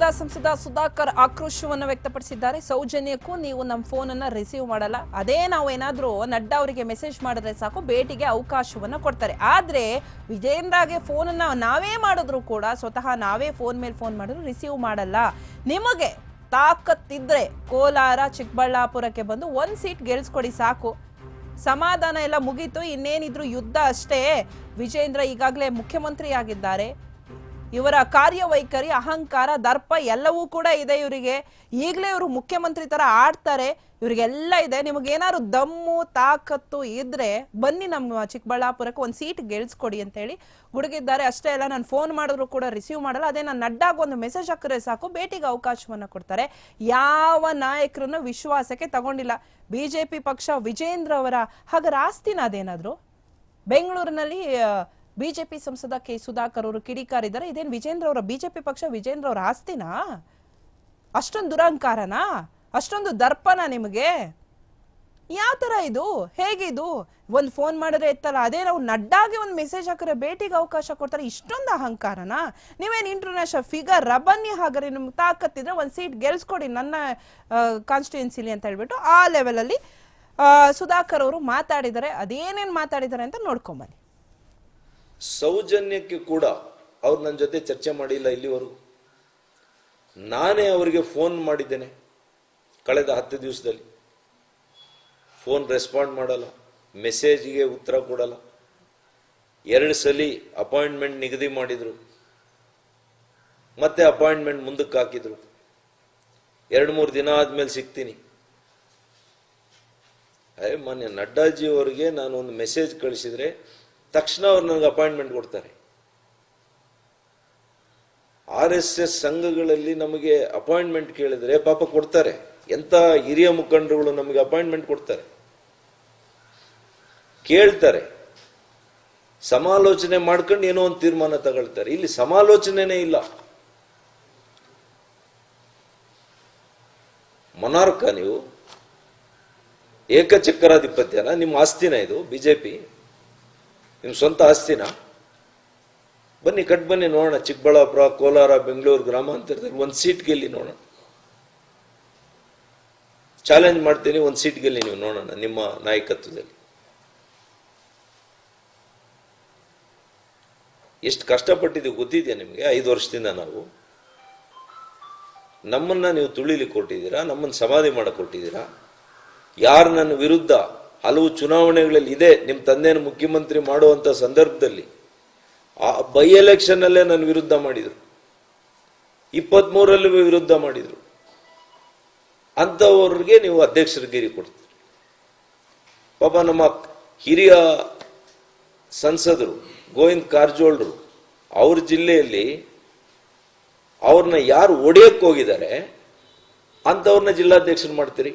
ವಿರುದ್ಧ ಸಂಸದ ಸುಧಾಕರ್ ಆಕ್ರೋಶವನ್ನು ವ್ಯಕ್ತಪಡಿಸಿದ್ದಾರೆ. ಸೌಜನ್ಯಕ್ಕೂ ನೀವು ನಮ್ಮ ಫೋನನ್ನು ರಿಸೀವ್ ಮಾಡಲ್ಲ. ಅದೇ ನಾವು ಏನಾದರೂ ನಡ್ಡಾ ಅವರಿಗೆ ಮೆಸೇಜ್ ಮಾಡಿದ್ರೆ ಸಾಕು, ಭೇಟಿಗೆ ಅವಕಾಶವನ್ನು ಕೊಡ್ತಾರೆ. ಆದ್ರೆ ವಿಜೇಂದ್ರಗೆ ಫೋನನ್ನು ನಾವೇ ಮಾಡಿದ್ರು ಕೂಡ ಸ್ವತಃ ನಾವೇ ಫೋನ್ ಮೇಲೆ ಫೋನ್ ಮಾಡಿದ್ರು ರಿಸೀವ್ ಮಾಡಲ್ಲ. ನಿಮಗೆ ತಾಕತ್ತಿದ್ರೆ ಕೋಲಾರ, ಚಿಕ್ಕಬಳ್ಳಾಪುರಕ್ಕೆ ಬಂದು ಒಂದು ಸೀಟ್ ಗೆಲ್ಸ್ಕೊಡಿ ಸಾಕು. ಸಮಾಧಾನ ಎಲ್ಲ ಮುಗೀತು, ಇನ್ನೇನಿದ್ರು ಯುದ್ಧ ಅಷ್ಟೇ. ವಿಜೇಂದ್ರ ಈಗಾಗಲೇ ಮುಖ್ಯಮಂತ್ರಿ ಆಗಿದ್ದಾರೆ ಇವರ ಕಾರ್ಯವೈಖರಿ, ಅಹಂಕಾರ, ದರ್ಪ ಎಲ್ಲವೂ ಕೂಡ ಇದೆ ಇವರಿಗೆ. ಈಗಲೇ ಇವರು ಮುಖ್ಯಮಂತ್ರಿ ತರ ಆಡ್ತಾರೆ. ಇವರಿಗೆಲ್ಲ ಇದೆ. ನಿಮಗೇನಾದ್ರು ದಮ್ಮು, ತಾಕತ್ತು ಇದ್ರೆ ಬನ್ನಿ ನಮ್ಮ ಚಿಕ್ಕಬಳ್ಳಾಪುರಕ್ಕೆ ಒಂದು ಸೀಟ್ ಗೆಲ್ಸ್ಕೊಡಿ ಅಂತ ಹೇಳಿ ಗುಡುಗಿದ್ದಾರೆ. ಅಷ್ಟೇ ಅಲ್ಲ, ನಾನು ಫೋನ್ ಮಾಡಿದ್ರು ಕೂಡ ರಿಸೀವ್ ಮಾಡಲ್ಲ. ಅದೇ ನಾನು ನಡ್ಡಾಗ ಒಂದು ಮೆಸೇಜ್ ಹಾಕಿದ್ರೆ ಸಾಕು. ಭೇಟಿಗೆ ಅವಕಾಶವನ್ನ ಕೊಡ್ತಾರೆ. ಯಾವ ನಾಯಕರನ್ನು ವಿಶ್ವಾಸಕ್ಕೆ ತಗೊಂಡಿಲ್ಲ. ಬಿಜೆಪಿ ಪಕ್ಷ ವಿಜೇಂದ್ರ ಅವರ ಹಾಗಾದ್ರೆ ಆಸ್ತಿನ ಅದೇನಾದ್ರು? ಬೆಂಗಳೂರಿನಲ್ಲಿ ಬಿಜೆಪಿ ಸಂಸದ ಕೆ ಸುಧಾಕರ್ ಅವರು ಕಿಡಿಕಾರಿದ್ದಾರೆ ಇದೇನು ವಿಜೇಂದ್ರ ಅವರ ಬಿಜೆಪಿ ಪಕ್ಷ, ವಿಜೇಂದ್ರ ಅವರ ಆಸ್ತಿನಾ? ಅಷ್ಟೊಂದು ದುರಹಂಕಾರನಾ ಅಷ್ಟೊಂದು ದರ್ಪನ ನಿಮಗೆ? ಯಾವ ತರ ಇದು? ಹೇಗಿದು? ಒಂದು ಫೋನ್ ಮಾಡಿದ್ರೆ ಎತ್ತಲ್ಲ. ಅದೇ ನಾವು ನಡ್ಡಾಗಿ ಒಂದು ಮೆಸೇಜ್ ಹಾಕಿದ್ರೆ ಭೇಟಿಗೆ ಅವಕಾಶ ಕೊಡ್ತಾರೆ. ಇಷ್ಟೊಂದು ಅಹಂಕಾರನ? ನೀವೇನು ಇಂಟರ್ನ್ಯಾಷನಲ್ ಫಿಗರ್ ರಬನ್ನಿ ಹಾಗಾದ್ರೆ ನಿಮ್ಗೆ ತಾಕತ್ತಿದ್ರೆ ಒಂದು ಸೀಟ್ ಗೆಲ್ಸ್ಕೊಡಿ ನನ್ನ ಕಾನ್ಸ್ಟಿಟ್ಯೂನ್ಸಿಲಿ ಅಂತ ಹೇಳ್ಬಿಟ್ಟು ಆ ಲೆವೆಲಲ್ಲಿ ಸುಧಾಕರ್ ಅವರು ಮಾತಾಡಿದ್ದಾರೆ. ಅದೇನೇನು ಮಾತಾಡಿದ್ದಾರೆ ಅಂತ ನೋಡ್ಕೊಂಬನ್ನಿ ಸೌಜನ್ಯಕ್ಕೆ ಕೂಡ ಅವ್ರು ನನ್ನ ಜೊತೆ ಚರ್ಚೆ ಮಾಡಿಲ್ಲ ಇಲ್ಲಿವರೆಗೂ. ನಾನೇ ಅವರಿಗೆ ಫೋನ್ ಮಾಡಿದ್ದೇನೆ ಕಳೆದ ಹತ್ತು ದಿವಸದಲ್ಲಿ. ಫೋನ್ ರೆಸ್ಪಾಂಡ್ ಮಾಡಲ್ಲ, ಮೆಸೇಜ್ಗೆ ಉತ್ತರ ಕೊಡಲ್ಲ. ಎರಡು ಸಲಿ ಅಪಾಯಿಂಟ್ಮೆಂಟ್ ನಿಗದಿ ಮಾಡಿದರು. ಮತ್ತೆ ಅಪಾಯಿಂಟ್ಮೆಂಟ್ ಮುಂದಕ್ಕೆ ಹಾಕಿದರು. ಎರಡು ಮೂರು ದಿನ ಆದಮೇಲೆ ಸಿಗ್ತೀನಿ. ಅಯ್ಯ ಮೊನ್ನೆ ನಡ್ಡಾಜಿ ಅವರಿಗೆ ನಾನು ಒಂದು ಮೆಸೇಜ್ ಕಳಿಸಿದ್ರೆ ತಕ್ಷಣ ಅವ್ರು ನನಗೆ ಅಪಾಯಿಂಟ್ಮೆಂಟ್ ಕೊಡ್ತಾರೆ. ಆರ್ ಎಸ್ ಎಸ್ ಸಂಘಗಳಲ್ಲಿ ನಮಗೆ ಅಪಾಯಿಂಟ್ಮೆಂಟ್ ಕೇಳಿದ್ರೆ ಪಾಪ ಕೊಡ್ತಾರೆ. ಎಂತ ಹಿರಿಯ ಮುಖಂಡರುಗಳು ನಮಗೆ ಅಪಾಯಿಂಟ್ಮೆಂಟ್ ಕೊಡ್ತಾರೆ. ಕೇಳ್ತಾರೆ. ಸಮಾಲೋಚನೆ ಮಾಡ್ಕೊಂಡು ಏನೋ ಒಂದು ತೀರ್ಮಾನ ತಗೊಳ್ತಾರೆ. ಇಲ್ಲಿ ಸಮಾಲೋಚನೆನೇ ಇಲ್ಲ. ಮೊನಾರ್ಕ ನೀವು ಏಕಚಕ್ರಾಧಿಪತ್ಯನ, ನಿಮ್ಮ ಆಸ್ತಿನ ಇದು, ಬಿಜೆಪಿ. ನಿಮ್ಮ ಸ್ವಂತ ಆಸ್ತಿನ? ಬನ್ನಿ, ಕಟ್ ಬನ್ನಿ, ನೋಡೋಣ. ಚಿಕ್ಕಬಳ್ಳಾಪುರ, ಕೋಲಾರ, ಬೆಂಗಳೂರು ಗ್ರಾಮಾಂತರದಲ್ಲಿ ಒಂದು ಸೀಟ್ ಗೆಲ್ಲಿ ನೋಡೋಣ. ಚಾಲೆಂಜ್ ಮಾಡ್ತೀನಿ, ಒಂದು ಸೀಟ್ ಗೆಲ್ಲಿ ನೀವು ನೋಡೋಣ, ನಿಮ್ಮ ನಾಯಕತ್ವದಲ್ಲಿ. ಎಷ್ಟು ಕಷ್ಟಪಟ್ಟಿದ್ದೀವಿ ಗೊತ್ತಿದೆಯಾ ನಿಮಗೆ? ಐದು ವರ್ಷದಿಂದ ನಾವು. ನಮ್ಮನ್ನ ನೀವು ತುಳಿಲಿಕ್ಕೆ ಕೊಟ್ಟಿದ್ದೀರಾ? ನಮ್ಮನ್ನು ಸಮಾಧಿ ಮಾಡಕ್ ಕೊಟ್ಟಿದ್ದೀರಾ ಯಾರು ನನ್ನ ವಿರುದ್ಧ ಹಲವು ಚುನಾವಣೆಗಳಲ್ಲಿ ಇದೆ. ನಿಮ್ಮ ತಂದೆಯನ್ನು ಮುಖ್ಯಮಂತ್ರಿ ಮಾಡುವಂತ ಸಂದರ್ಭದಲ್ಲಿ ಆ ಬೈ ಎಲೆಕ್ಷನ್ ಅಲ್ಲೇ ನನ್ನ ವಿರುದ್ಧ ಮಾಡಿದ್ರು. ಇಪ್ಪತ್ಮೂರಲ್ಲೂ ವಿರುದ್ಧ ಮಾಡಿದ್ರು. ಅಂಥವ್ರಿಗೆ ನೀವು ಅಧ್ಯಕ್ಷರಿಗಿರಿ ಕೊಡ್ತೀರಿ. ಪಾಪ ನಮ್ಮ ಹಿರಿಯ ಸಂಸದರು ಗೋವಿಂದ್ ಕಾರಜೋಳರು ಅವ್ರ ಜಿಲ್ಲೆಯಲ್ಲಿ ಅವ್ರನ್ನ ಯಾರು ಒಡೆಯಕ್ಕೆ ಹೋಗಿದ್ದಾರೆ ಅಂಥವ್ರನ್ನ ಜಿಲ್ಲಾಧ್ಯಕ್ಷರು ಮಾಡ್ತೀರಿ?